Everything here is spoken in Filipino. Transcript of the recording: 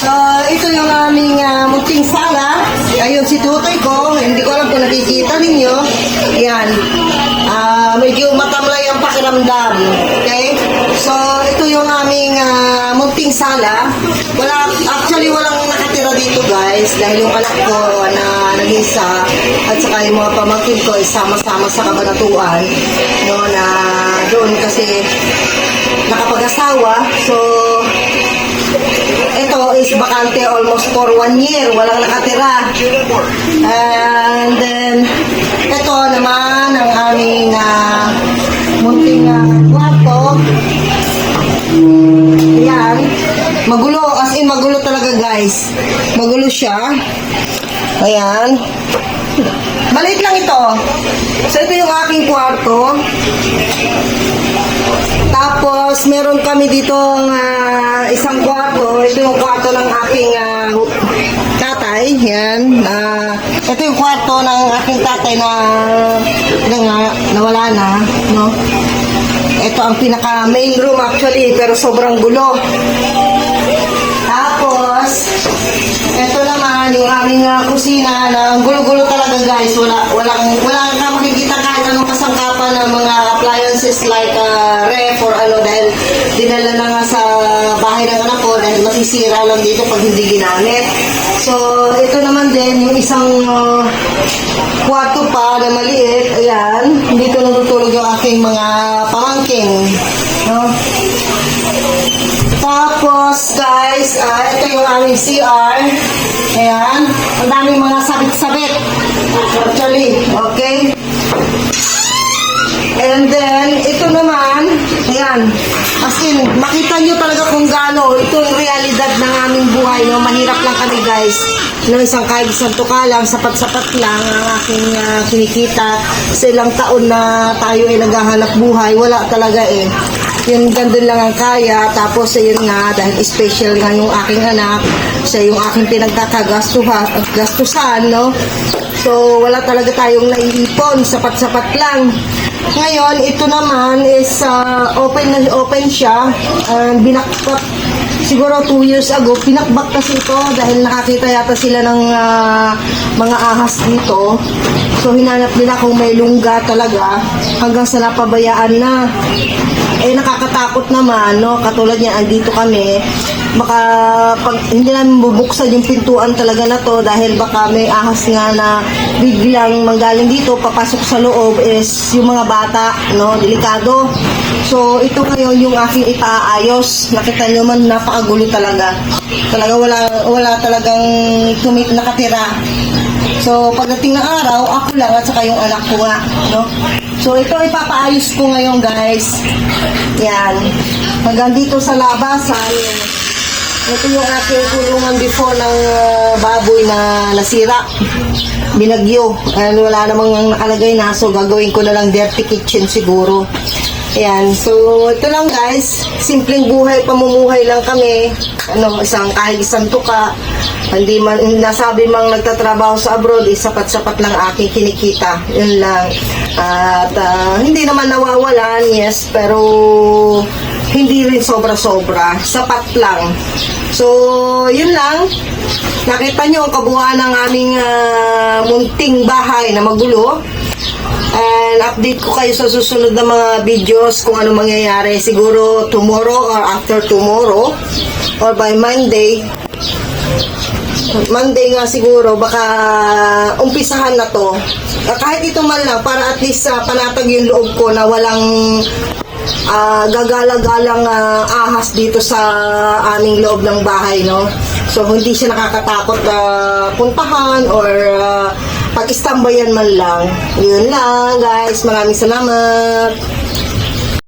So, ito yung aming uh, munting sala. Ayun, si tutoy ko. Hindi ko alam kung nakikita ninyo. Ayan. Uh, ah, medyo matamlay ang pakiramdam. Okay? So, ito yung aming uh, munting sala. Wala, actually, walang nakatira dito, guys. Dahil yung anak ko na nag-isa at saka yung mga pamangkin ko ay sama-sama sa kabanatuan. No, na doon kasi nakapag-asawa. So, ito is bakante almost for one year. Walang nakatira. And then, ito naman ang aming ah, munting uh, kwarto. Ayan. Magulo. As in, magulo talaga, guys. Magulo siya. Ayan. Maliit lang ito. So, ito yung aking kwarto. Tapos, meron kami dito isang kwarto. Ito yung kwarto ng aking ah, tatay. Yan. Ah, ito yung kwarto ng aking tatay na, na nga, nawala na. No? Ito ang pinaka main room actually, pero sobrang gulo. Tapos, ito naman yung aming ah, kusina na ang gulo-gulo talaga guys. Wala walang wala ka makikita kahit anong kasangkapan ng mga appliances like ah, ref or ano dahil dinala na nga sa bahay ng anak ko dahil masisira lang dito pag hindi ginamit. So, ito naman din yung isang ah, kwarto pa na maliit. Ayan, dito natutulog yung aking mga pamangking. No? Tapos, guys, ah, ito yung aming CR. Ayan. Ang daming mga sabit-sabit. Ayan, as in, makita nyo talaga kung gaano, ito yung realidad ng aming buhay, no? Mahirap lang kami, guys. No, isang kahit isang tuka lang, sapat-sapat lang ang aking ah, kinikita. Sa ilang taon na tayo ay naghahanap buhay, wala talaga eh. Yung gandun lang ang kaya, tapos ayun nga, dahil special nga yung aking anak, siya yung aking pinagkakagastuhan, gastusan, no? So, wala talaga tayong naiipon, sapat-sapat lang. Ngayon, ito naman is ah, open na open siya. And binakbak siguro 2 years ago, pinakbak kasi ito dahil nakakita yata sila ng ah, mga ahas dito. So, hinanap nila kung may lungga talaga hanggang sa napabayaan na. Eh, nakakatakot naman, no? Katulad niya, andito kami. Baka pag hindi namin bubuksan yung pintuan talaga na to dahil baka may ahas nga na biglang manggaling dito, papasok sa loob is yung mga bata, no? Delikado. So, ito ngayon yung aking ipaayos. Nakita nyo man, napakagulo talaga. Talaga wala, wala talagang tumit nakatira. So, pagdating ng araw, ako lang at saka yung anak ko nga, no? So, ito ipapaayos ko ngayon, guys. Yan. Hanggang dito sa labasan, ito yung aking kulungan before ng uh, baboy na nasira. Binagyo. And wala namang nakalagay na, so gagawin ko na lang dirty kitchen siguro. Ayan, so ito lang guys, simpleng buhay, pamumuhay lang kami. Ano, isang kahit isang tuka, hindi man nasabi mang nagtatrabaho sa abroad, eh, sapat-sapat lang aking kinikita. Yun lang. At ah, hindi naman nawawalan, yes, pero hindi rin sobra-sobra. Sapat lang. So, yun lang. Nakita nyo ang kabuuan ng aming ah, munting bahay na magulo. And update ko kayo sa susunod na mga videos kung ano mangyayari. Siguro tomorrow or after tomorrow or by Monday. Monday nga siguro, baka umpisahan na to. Ah, kahit ito man lang, para at least ah, panatag yung loob ko na walang ah, gagala-galang ah, ahas dito sa aming loob ng bahay, no? So, hindi siya nakakatakot na puntahan or ah, pag-istambayan man lang. Yun lang, guys. Maraming salamat.